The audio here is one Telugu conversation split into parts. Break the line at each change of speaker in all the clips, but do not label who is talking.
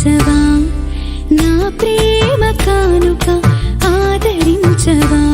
ఆదరించవా? నా ప్రేమ కానుక ఆదరించవా?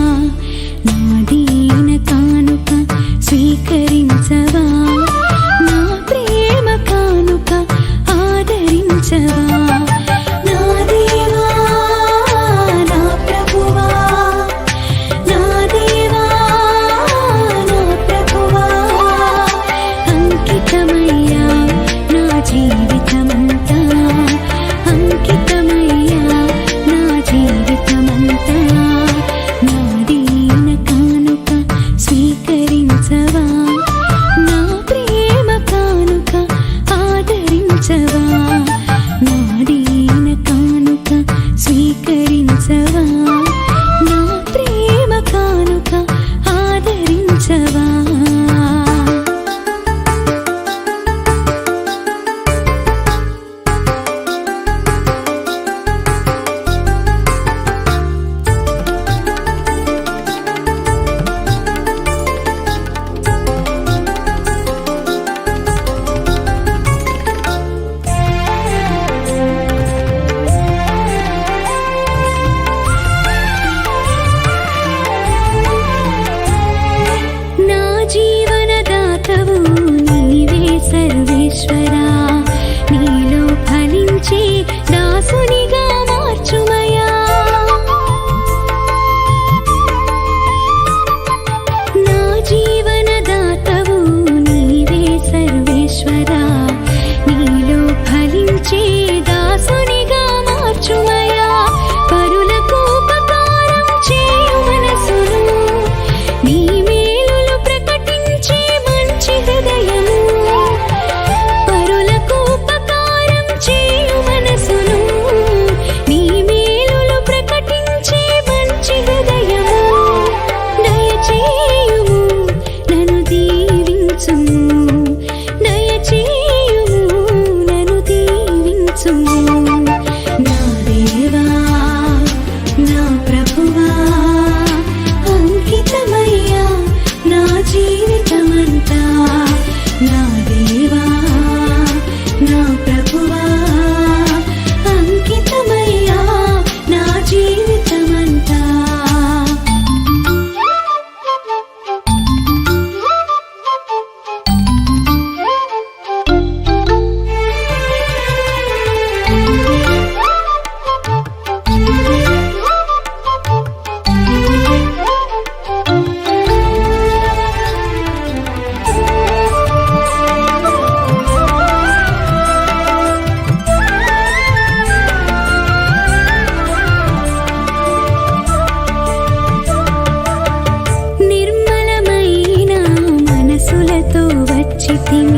ఈశ్వరా నీలో ఫలించే దాసుని ప్రభువా ti